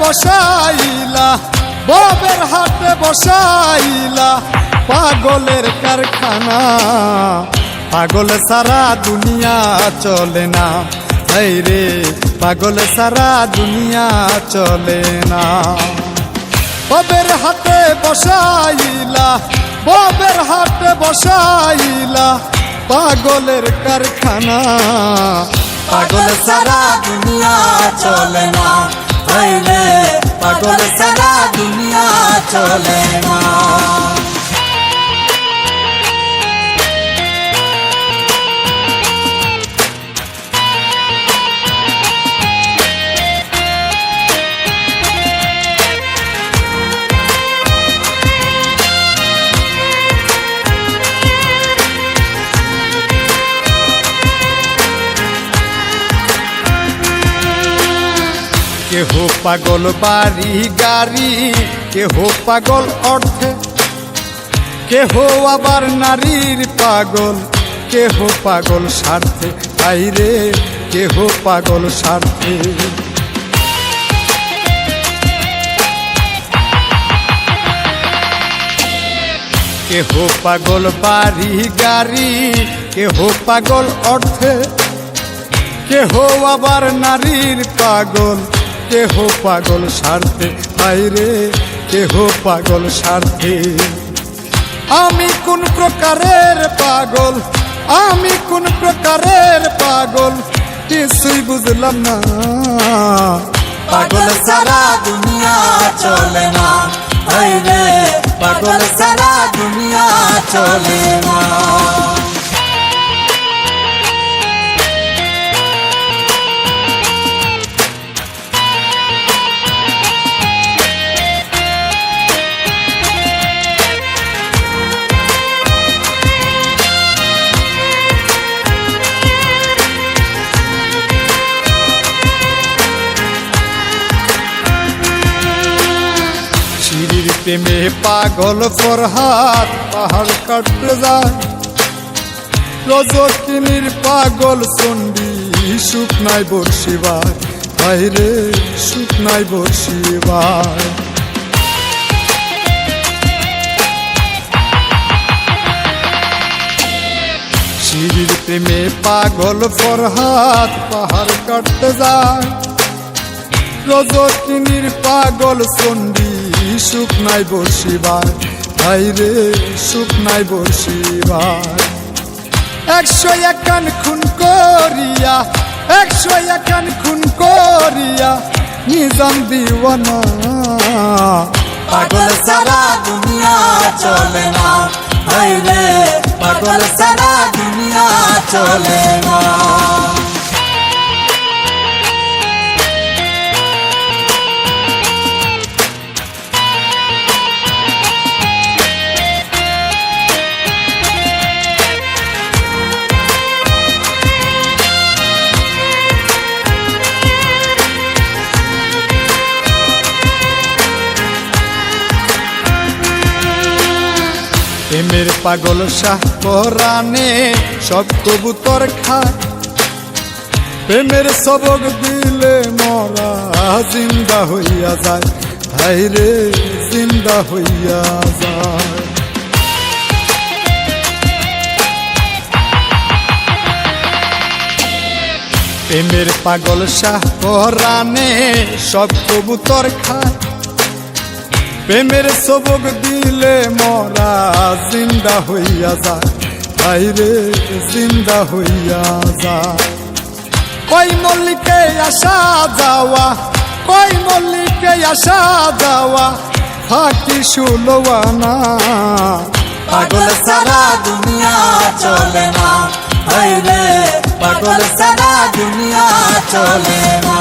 বসাইলা ববের হাতে বসাইলা, পাগলের কারখানা। পাগল সারা দুনিয়া চলে না, এই রে, পাগল সারা দুনিয়া চলে না। ববের হাতে বসাইলা ববের হাতে বসাইলা, পাগলের কারখানা। পাগল সারা দুনিয়া চলে না। রে পাগল সারা দুনিয়া চলে না। কেহ পাগল বাড়ি গাড়ি, কেহ পাগল অর্থে কেহ আবার নারীর পাগল, কেহ পাগল স্বার্থে। আইরে কেহ পাগল স্বার্থে। কেহ পাগল বাড়ি গাড়ি, কেহ পাগল অর্থে কেহ আবার নারীর পাগল কেহ পাগল স্বার্থে বাইরে কেহ পাগল স্বার্থে আমি কোন প্রকারের পাগল? আমি কোন প্রকারের পাগল? কিছুই বুঝলাম না। পাগল সারা দুনিয়া চলে না। রে, পাগল সারা দুনিয়া চলে না। প্রেমে পাগল ফরহাত পাহাড় কাটতে যায়। রজকিনীর পাগল চণ্ডী শুকনাই বর্ষিবার। বাইরে সুখ নাই বর্ষিবার। সিঁড়ির প্রেমে পাগল ফরহাত পাহাড় কাটতে যায়। রজকিনীর পাগল চণ্ডী শুকনাই বসিবার ভাইরে শুকনাই বসিবার। একশো একান খুন করিয়া, একশো একান খুন করিয়া, নিজাম দিওয়ানা। পাগল সারা দুনিয়া চলে না ভাইরে পাগল সারা দুনিয়া চলে না। প্রেমের পাগল শাহ পরানে সব কবুতর খায় প্রেমের সবক দিলে মরা জিন্দা হইয়া যায়। ভাই রে, জিন্দা হইয়া যায়। প্রেমের পাগল শাহ পরানে সব কবুতর খায় প্রেমের সবক দিলে মরা জিন্দা হইয়া যায় বাইরে জিন্দা হইয়া যায় কই মল্লিকে আসা যাওয়া, কই মল্লিকে আসা যাওয়া ফাঁকি শুলোয়ানা পাগল সারা দুনিয়া চলে না। বাইরে পাগল সারা দুনিয়া চলে না।